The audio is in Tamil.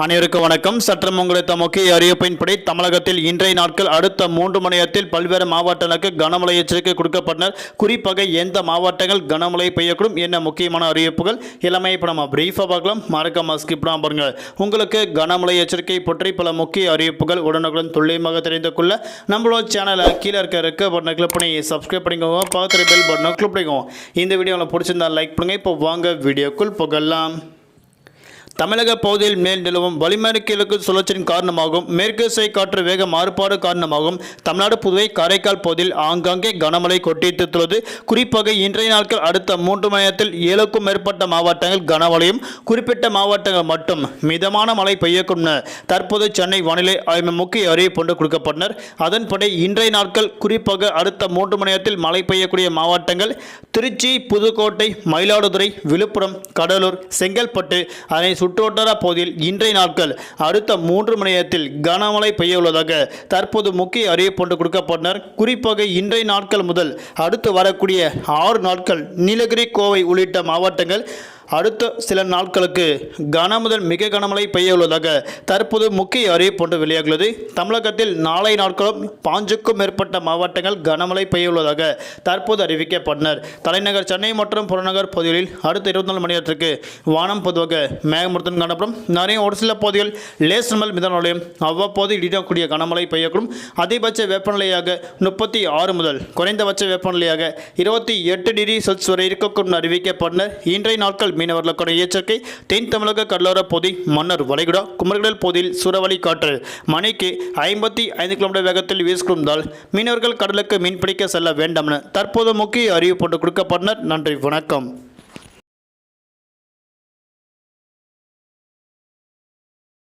அனைவருக்கும் வணக்கம். சற்றம் உங்களுக்கு முக்கிய அறிவிப்பின்படி தமிழகத்தில் இன்றைய நாட்கள் அடுத்த மூன்று மணியத்தில் பல்வேறு மாவட்டங்களுக்கு கனமழை எச்சரிக்கை கொடுக்கப்பட்டனர். குறிப்பாக எந்த மாவட்டங்கள் கனமழை பெய்யக்கூடும் என்ன முக்கியமான அறிவிப்புகள் எல்லாமே இப்போ நம்ம பிரீஃபாக பார்க்கலாம். மறக்காம ஸ்கிப் பண்ணாம பாருங்க. உங்களுக்கு கனமழை எச்சரிக்கை பற்றி பல முக்கிய அறிவிப்புகள் உடனுக்குடன் துல்லியமாக தெரிந்து கொள்ள நம்மளோட சேனலை கீழே இருக்க இருக்க பட்டனை கிளிக் பண்ணி சப்ஸ்கிரைப் பண்ணிக்கோங்க. பக்கத்தில் பெல் பட்டனை கிளிக் பண்ணிக்கோங்க. இந்த வீடியோவில் பிடிச்சிருந்தா லைக் பண்ணுங்க. இப்போ வாங்க வீடியோக்குள் புகழலாம் தமிழக பகுதியில் மேல் நிலவும் வளிமறை கிழக்கு சுழற்சியின் காரணமாகவும் மேற்கு திசை காற்று வேக மாறுபாடு காரணமாகவும் தமிழ்நாடு புதுவை காரைக்கால் பகுதியில் ஆங்காங்கே கனமழை கொட்டித்துள்ளது குறிப்பாக இன்றைய நாட்கள் அடுத்த மூன்று மணி நேரத்தில் ஏழுக்கும் மேற்பட்ட மாவட்டங்கள் கனமழையும் குறிப்பிட்ட மாவட்டங்கள் மட்டும் மிதமான மழை பெய்யக்கும் தற்போது சென்னை வானிலை ஆய்வு முக்கிய அறிவிப்பு ஒன்று கொடுக்கப்பட்டனர். அதன்படி இன்றைய நாட்கள் குறிப்பாக அடுத்த மூன்று மணி நேரத்தில் மழை பெய்யக்கூடிய மாவட்டங்கள் திருச்சி புதுக்கோட்டை மயிலாடுதுறை விழுப்புரம் கடலூர் செங்கல்பட்டு அதனை சுற்றோட்டர பகுதியில் இன்றைய நாட்கள் அடுத்த மூன்று மணி நேரத்தில் கனமழை பெய்ய உள்ளதாக தற்போது முக்கிய அறிவிப்பு ஒன்று கொடுக்கப்பட்டனர். குறிப்பாக இன்றைய நாட்கள் முதல் அடுத்து வரக்கூடிய ஆறு நாட்கள் நீலகிரி கோவை உள்ளிட்ட மாவட்டங்கள் அடுத்த சில நாட்களுக்கு கன முதல் மிக கனமழை பெய்ய உள்ளதாக தற்போது முக்கிய அறிவிப்பு ஒன்று வெளியாகியுள்ளது. தமிழகத்தில் நாளை நாட்களும் பாஞ்சுக்கும் மேற்பட்ட மாவட்டங்கள் கனமழை பெய்ய உள்ளதாக தற்போது அறிவிக்கப்பட்டனர். தலைநகர் சென்னை மற்றும் புறநகர் பகுதிகளில் அடுத்த இருபத்தி நாலு மணி நேரத்திற்கு வானம் பொதுவாக மேகமூர்த்தம் காணப்படும். நிறைய ஒரு சில பகுதிகள் லேஸ் முதல் மிதமழையும் அவ்வப்போது இடிடக்கூடிய கனமழை பெய்யக்கூடும். அதிகபட்ச வெப்பநிலையாக முப்பத்தி ஆறு முதல் குறைந்தபட்ச வெப்பநிலையாக இருபத்தி எட்டு டிகிரி செல்சியஸ் வரை இருக்கக்கூடும் அறிவிக்கப்பட்டனர். இன்றைய நாட்கள் மீனவர்களுக்கான எச்சரிக்கை தென் தமிழக கடலோர பகுதி மன்னர் வளைகுடா குமரகடல் பகுதியில் சூறாவளி காற்று. மணிக்கு ஐம்பத்தி ஐந்து கிலோமீட்டர் வேகத்தில் வீசிக்கொண்டால் மீனவர்கள் கடலுக்கு மீன்பிடிக்க செல்ல வேண்டாம் என தற்போது முக்கிய அறிவிப்பு கொடுக்கப்பட்டனர். நன்றி வணக்கம்.